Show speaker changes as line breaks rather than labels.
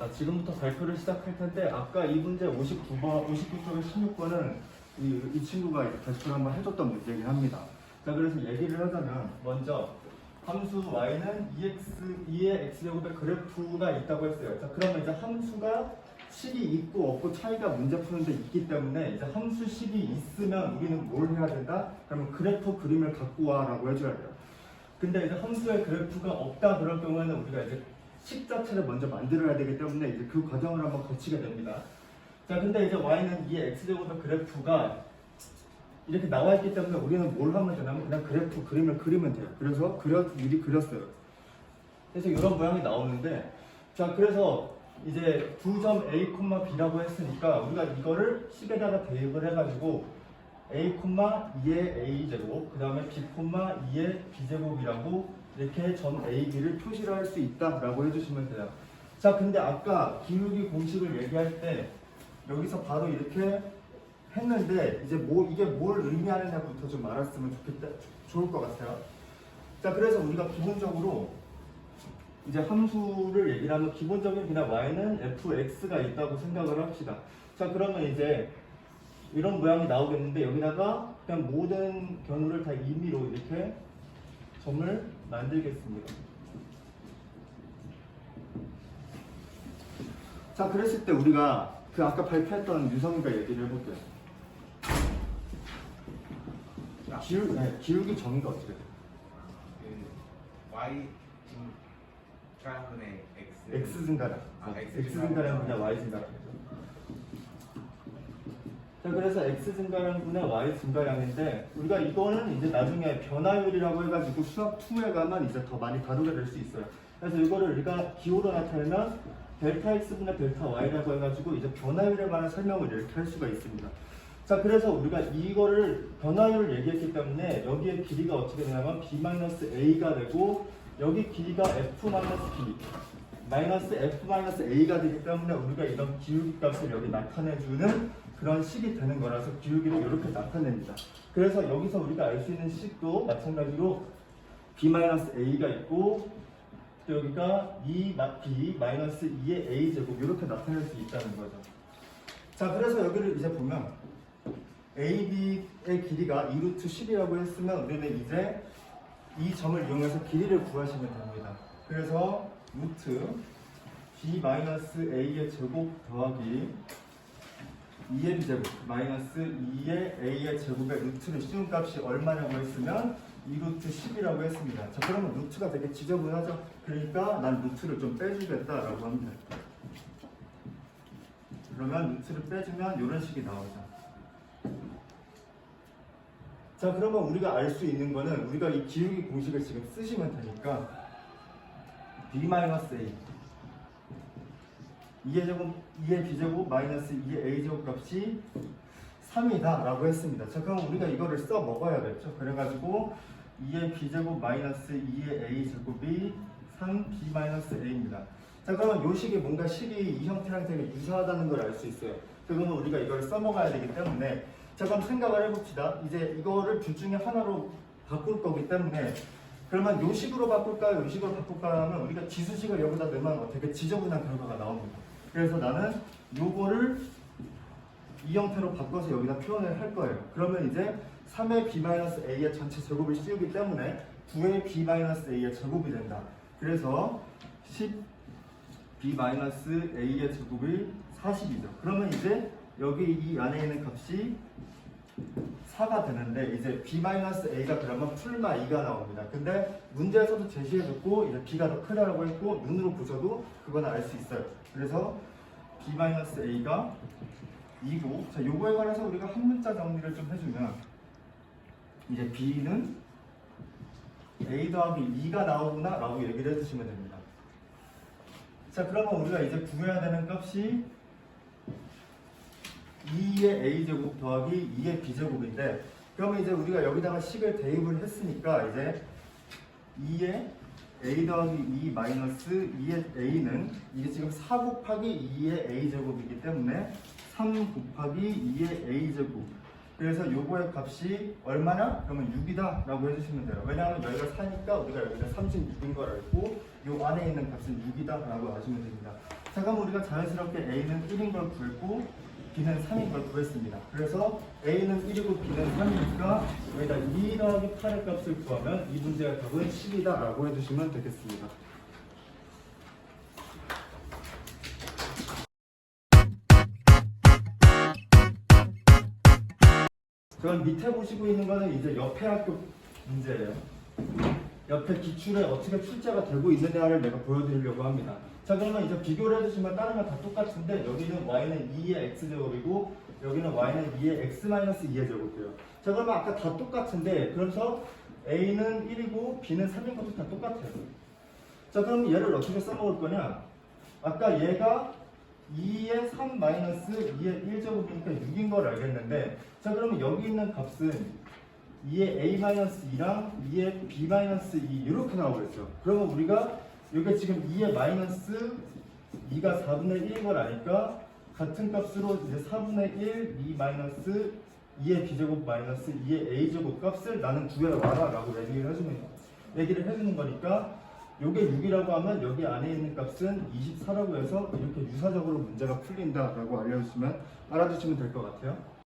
자, 지금부터 발표를 시작할 텐데 아까 이 문제 59번, 59쪽의 16번은 이, 이 친구가 발표를 한번 해줬던 문제이긴 합니다. 자, 그래서 얘기를 하자면 먼저 함수 y는 2x, 2의 x제곱의 그래프가 있다고 했어요. 자, 그러면 이제 함수가 식이 있고 없고 차이가 문제 푸는데 있기 때문에 이제 함수 식이 있으면 우리는 뭘 해야 된다? 그러면 그래프 그림을 갖고 와라고 해줘야 돼요. 근데 이제 함수의 그래프가 없다 그럴 경우에는 우리가 이제 식 자체를 먼저 만들어야 되기 때문에 이제 그 과정을 한번 거치게 됩니다. 자, 근데 이제 y는 이 x제곱의 그래프가 이렇게 나와 있기 때문에 우리는 뭘 하면 되냐면 그냥 그래프 그림을 그리면 돼요. 그래서 그려 미리 그렸어요. 그래서 이런 모양이 나오는데 자 그래서 이제 두 점 a, b라고 했으니까 우리가 이거를 식에다가 대입을 해가지고 a, 2의 a 제곱 그 다음에 b, 2의 b 제곱이라고 이렇게 점 a, b를 표시를 할 수 있다라고 해주시면 돼요. 자 근데 아까 기울기 공식을 얘기할 때 여기서 바로 이렇게 했는데 이제 뭐 이게 뭘 의미하느냐부터 좀 알았으면 좋겠다 좋을 것 같아요. 자 그래서 우리가 기본적으로 이제 함수를 얘기를 하면 기본적인 그냥 y는 fx가 있다고 생각을 합시다. 자 그러면 이제 이런 모양이 나오겠는데 여기다가 그냥 모든 경우를 다 임의로 이렇게 점을 만들겠습니다. 자 그랬을 때 우리가 그 아까 발표했던 유성이가 얘기를 해볼게요. 기울, 네, 기울기 정의가 어떻게 돼요?
그 y 증가분의 x
x 증가량.
아,
X
증가량.
증가량분의 y 증가량이죠. 자, 그래서 x 증가량분의 y 증가량인데 우리가 이거는 이제 나중에 변화율이라고 해가지고 수학 2에 가면 이제 더 많이 다루게 될 수 있어요. 그래서 이거를 우리가 기호로 나타내면 델타 x분의 델타 y라고 해가지고 이제 변화율에 관한 설명을 이렇게 할 수가 있습니다. 자, 그래서 우리가 이거를 변화율을 얘기했기 때문에 여기에 길이가 어떻게 되냐면 b-a가 되고 여기 길이가 f-b 마이너스 f-a가 되기 때문에 우리가 이런 기울기 값을 여기 나타내주는 그런 식이 되는 거라서 기울기를 이렇게 나타냅니다. 그래서 여기서 우리가 알 수 있는 식도 마찬가지로 b-a가 있고 또 여기가 2 b 마이너스 2의 a 제곱 이렇게 나타낼 수 있다는 거죠. 자, 그래서 여기를 이제 보면 AB의 길이가 2루트 10이라고 했으면 우리는 이제 이 점을 이용해서 길이를 구하시면 됩니다. 그래서 루트 b 마이너스 a의 제곱 더하기 2의 b제곱 마이너스 2의 a의 제곱의 루트를 씌운 값이 얼마냐고 했으면 2루트 10이라고 했습니다. 자 그러면 루트가 되게 지저분하죠. 그러니까 난 루트를 좀 빼주겠다라고 합니다. 그러면 루트를 빼주면 이런 식이 나오죠. 자 그러면 우리가 알 수 있는 거는 우리가 이 기울기 공식을 지금 쓰시면 되니까 b-a. 2의 제곱 2의 b제곱 마이너스 2의 a제곱 값이 3이다 라고 했습니다. 자 그럼 우리가 이거를 써 먹어야겠죠? 그래가지고 2의 b제곱 마이너스 2의 a제곱이 3b 마이너스 a입니다. 자 그러면 요 식이 뭔가 식이 이 형태랑 되게 유사하다는 걸 알 수 있어요. 그러면 우리가 이걸 써먹어야 되기 때문에. 자 그럼 생각을 해봅시다. 이제 이거를 둘 중에 하나로 바꿀 거기 때문에 그러면 요 식으로 바꿀까요? 요 식으로 바꿀까 하면 우리가 지수식을 여기다 넣으면 되게 지저분한 결과가 나옵니다. 그래서 나는 요거를 이 형태로 바꿔서 여기다 표현을 할 거예요. 그러면 이제 3의 b-a의 전체 제곱을 씌우기 때문에 9의 b-a의 제곱이 된다. 그래서 10 b-a의 제곱이 40이죠. 그러면 이제 여기 이 안에 있는 값이 4가 되는데 이제 b-a가 그러면 풀마 2가 나옵니다. 근데 문제에서도 제시해줬고 이제 b가 더 크다고 했고 눈으로 보셔도 그건 알 수 있어요. 그래서 b-a가 2고 자 요거에 관해서 우리가 한 문자 정리를 좀 해주면 이제 b는 a 더하기 2가 나오구나 라고 얘기를 해주시면 됩니다. 자 그러면 우리가 이제 구해야 되는 값이 2의 a제곱 더하기 2의 b제곱인데 그러면 이제 우리가 여기다가 식을 대입을 했으니까 이제 2의 a 더하기 2 마이너스 2의 a는 이게 지금 4 곱하기 2의 a제곱이기 때문에 3 곱하기 2의 a제곱. 그래서 요거의 값이 얼마나? 그러면 6이다 라고 해주시면 돼요. 왜냐하면 여기가 4니까 우리가 여기가 36인 걸 알고 요 안에 있는 값은 6이다 라고 아시면 됩니다. 자 그럼 우리가 자연스럽게 A는 1인 걸 구했고 B는 3인 걸 구했습니다. 그래서 A는 1이고 B는 3이니까 여기다 2 더하기 8의 값을 구하면 이 문제의 답은 10이다 라고 해주시면 되겠습니다. 그럼 밑에 보시고 있는 거는 이제 옆에 학교 문제예요. 옆에 기출에 어떻게 출제가 되고 있느냐를 내가 보여드리려고 합니다. 자 그러면 이제 비교를 해주시면 다른 건 다 똑같은데 여기는 y는 2의 x제곱이고 여기는 y는 2의 x-2의 제곱이에요. 자 그러면 아까 다 똑같은데 그래서 a는 1이고 b는 3인 것도 다 똑같아요. 자 그럼 얘를 어떻게 써먹을 거냐? 아까 얘가 2의 3 마이너스 2의 1제곱이니까 6인 걸 알겠는데 자 그러면 여기 있는 값은 2의 a 마이너스 2랑 2의 b 마이너스 2 이렇게 나오겠죠. 그러면 우리가 여기 지금 2의 마이너스 2가 4분의 1인 걸 아니까 같은 값으로 이제 4분의 1, 2 마이너스 2의 b제곱 마이너스 2의 a제곱 값을 나는 구해와라 라고 얘기를 해주는 얘기를 해주는 거니까 요게 6이라고 하면 여기 안에 있는 값은 24라고 해서 이렇게 유사적으로 문제가 풀린다 라고 알려주시면 알아두시면 될 것 같아요.